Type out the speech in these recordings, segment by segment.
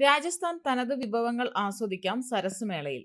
രാജസ്ഥാൻ തനത് വിഭവങ്ങൾ ആസ്വദിക്കാം സരസ് മേളയിൽ.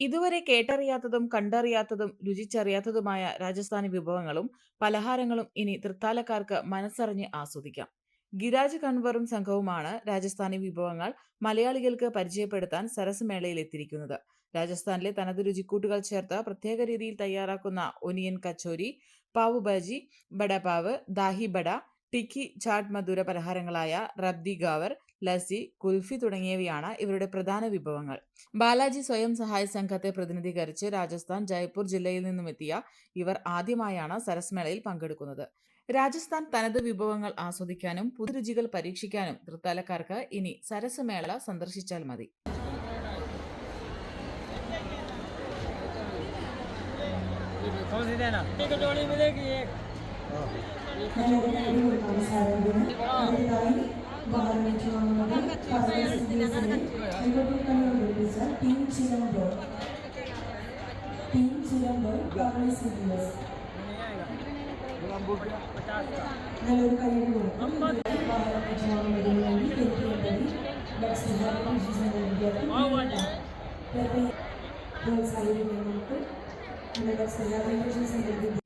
ഇതുവരെ കേട്ടറിയാത്തതും കണ്ടറിയാത്തതും രുചിച്ചറിയാത്തതുമായ രാജസ്ഥാനി വിഭവങ്ങളും പലഹാരങ്ങളും ഇനി തൃത്താലക്കാർക്ക് മനസ്സറിഞ്ഞ് ആസ്വദിക്കാം. ഗിരാജ് കൺവറും സംഘവുമാണ് രാജസ്ഥാനി വിഭവങ്ങൾ മലയാളികൾക്ക് പരിചയപ്പെടുത്താൻ സരസ് മേളയിൽ എത്തിയിരിക്കുന്നത്. രാജസ്ഥാനിലെ തനത് രുചിക്കൂട്ടുകൾ ചേർത്ത് പ്രത്യേക രീതിയിൽ തയ്യാറാക്കുന്ന ഒനിയൻ കച്ചോരി പാവ് ബജി ബഡപാവ് ദാഹി ബഡ ടിക്കി ചാട്ട് മധുര പലഹാരങ്ങളായ റബ്ദി ഗാവർ ലസ്സി കുൽഫി തുടങ്ങിയവയാണ് ഇവരുടെ പ്രധാന വിഭവങ്ങൾ. ബാലാജി സ്വയം സഹായ സംഘത്തെ പ്രതിനിധീകരിച്ച് രാജസ്ഥാൻ ജയ്പൂർ ജില്ലയിൽ നിന്നുമെത്തിയ ഇവർ ആദ്യമായാണ് സരസ്മേളയിൽ പങ്കെടുക്കുന്നത്. രാജസ്ഥാൻ തനത് വിഭവങ്ങൾ ആസ്വദിക്കാനും പുതുരുചികൾ പരീക്ഷിക്കാനും തൃത്താലക്കാർക്ക് ഇനി സരസമേള സന്ദർശിച്ചാൽ മതി. कौन గౌరవించడంలో సార్ టీమ్ చిరంబర్ టీమ్ చిరంబర్ కాంగ్రెస్ సిటీఎస్ నెల్లూరు కళ్యాణ్ గౌరవించడం